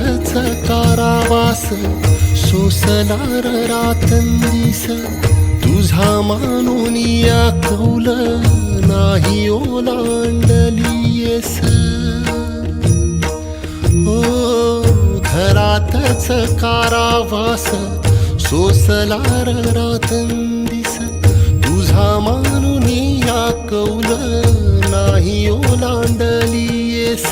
हो, घरातच कारावास सोसणार रातंदिस तुझा मानून या कौल नाही ओलांडलीस हो घरातच कारावास सोसलार रातंदिस तुझा मानून या कौल नाही ओलांडलीस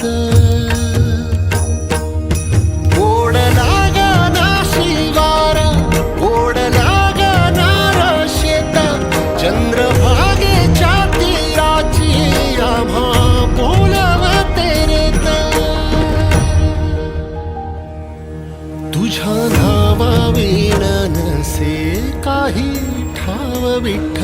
तुझ्या नावा नसे काही ठाव विठ्ठल.